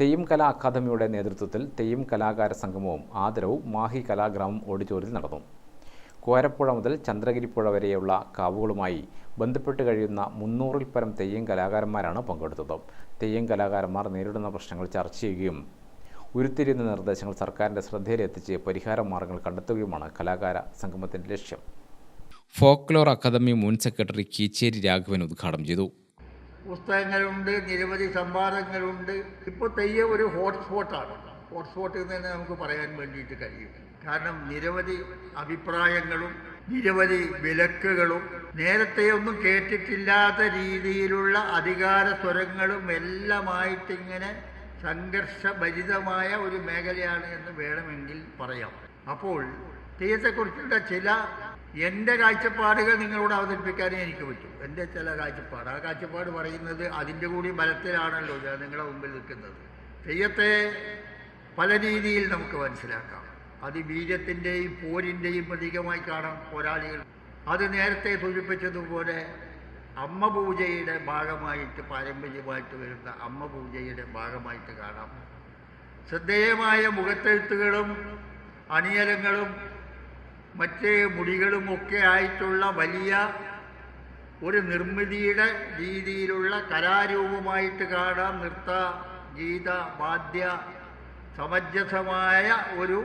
തെയ്യം കലാ അക്കാദമിയുടെ നേതൃത്വത്തിൽ തെയ്യം കലാകാര സംഗമവും ആദരവും മാഹി കലാഗ്രാമം ഓഡിറ്റോറിയത്തിൽ നടന്നു. കോരപ്പുഴ മുതൽ ചന്ദ്രഗിരിപ്പുഴ വരെയുള്ള കാവുകളുമായി ബന്ധപ്പെട്ട് കഴിയുന്ന മുന്നൂറിൽ പരം തെയ്യം കലാകാരന്മാരാണ് പങ്കെടുത്തത്. തെയ്യം കലാകാരന്മാർ നേരിടുന്ന പ്രശ്നങ്ങൾ ചർച്ച ചെയ്യുകയും ഉരുത്തിരിയുന്ന നിർദ്ദേശങ്ങൾ സർക്കാരിന്റെ ശ്രദ്ധയിലെത്തിച്ച് പരിഹാര മാർഗങ്ങൾ കണ്ടെത്തുകയുമാണ് കലാകാര സംഗമത്തിന്റെ ലക്ഷ്യം. ഫോക്ലോർ അക്കാദമി മുൻ സെക്രട്ടറി കീച്ചേരി രാഘവൻ ഉദ്ഘാടനം ചെയ്തു. പുസ്തകങ്ങളുണ്ട് നിരവധി സംവാദങ്ങളുണ്ട്. ഇപ്പോൾ തെയ്യം ഒരു ഹോട്ട്സ്പോട്ടാണ് ഹോട്ട്സ്പോട്ട് എന്ന് തന്നെ നമുക്ക് പറയാൻ വേണ്ടിയിട്ട് കഴിയും. കാരണം നിരവധി അഭിപ്രായങ്ങളും നിരവധി വിലക്കുകളും നേരത്തെ ഒന്നും കേട്ടിട്ടില്ലാത്ത രീതിയിലുള്ള അധികാര സ്വരങ്ങളും എല്ലാമായിട്ടിങ്ങനെ സംഘർഷഭരിതമായ ഒരു മേഖലയാണ് എന്ന് വേണമെങ്കിൽ പറയാം. അപ്പോൾ തെയ്യത്തെക്കുറിച്ചുള്ള ചില എന്റെ കാഴ്ചപ്പാടുകൾ നിങ്ങളോട് അവതരിപ്പിക്കാനേ എനിക്ക് പറ്റൂ. എന്റെ ചില കാഴ്ചപ്പാട്. ആ കാഴ്ചപ്പാട് പറയുന്നത് അതിന്റെ കൂടി ബലത്തിലാണല്ലോ ഞാൻ നിങ്ങളുടെ മുമ്പിൽ നിൽക്കുന്നത്. തെയ്യത്തെ പല രീതിയിൽ നമുക്ക് മനസ്സിലാക്കാം. അത് ബീജത്തിന്റെയും പോരിന്റെയും പ്രതീകമായി കാണാം പോരാളികൾ. അത് നേരത്തെ സൂചിപ്പിച്ചതുപോലെ അമ്മ പൂജയുടെ ഭാഗമായിട്ട് പാരമ്പര്യമായിട്ട് വരുന്ന അമ്മ പൂജയുടെ ഭാഗമായിട്ട് കാണാം. ശ്രദ്ധേയമായ മുഖത്തെഴുത്തുകളും അണിയലങ്ങളും മറ്റ് മുടികളുമൊക്കെ ആയിട്ടുള്ള വലിയ ഒരു നിർമ്മിതിയുടെ രീതിയിലുള്ള കലാരൂപമായിട്ട് കാണാം നൃത്ത ഗീത വാദ്യ സമഞ്ജസമായ ഒരു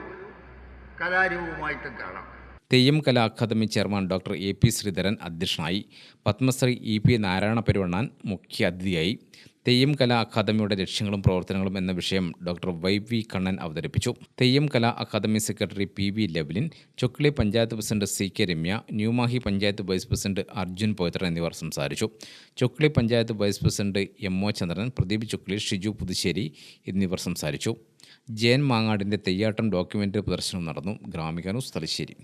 കലാരൂപമായിട്ടും കാണാം. Theyyam Kala academy chairman doctor A P Sreedharan അധ്യക്ഷനായി. പത്മശ്രീ ഇ പി നാരായണ പെരുവണ്ണാൻ മുഖ്യ അതിഥിയായി തെയ്യം കലാ അക്കാദമിയുടെ ലക്ഷ്യങ്ങളും പ്രവർത്തനങ്ങളും എന്ന വിഷയം ഡോക്ടർ വൈ വി കണ്ണൻ അവതരിപ്പിച്ചു. Theyyam Kala academy secretary P V Llewellyn Chokli panchayat president C K Ramya New Mahe panchayat vice president Arjun Poyathra എന്നിവർ സംസാരിച്ചു. Chokli panchayat vice president M O Chandran Pradeep Chokli Shiju Puthussery എന്നിവർ സംസാരിച്ചു. ജയൻ മാങ്ങാടിന്റെ തെയ്യാട്ടം documentary പ്രദർശനം നടന്നു. Gramika news Thalassery.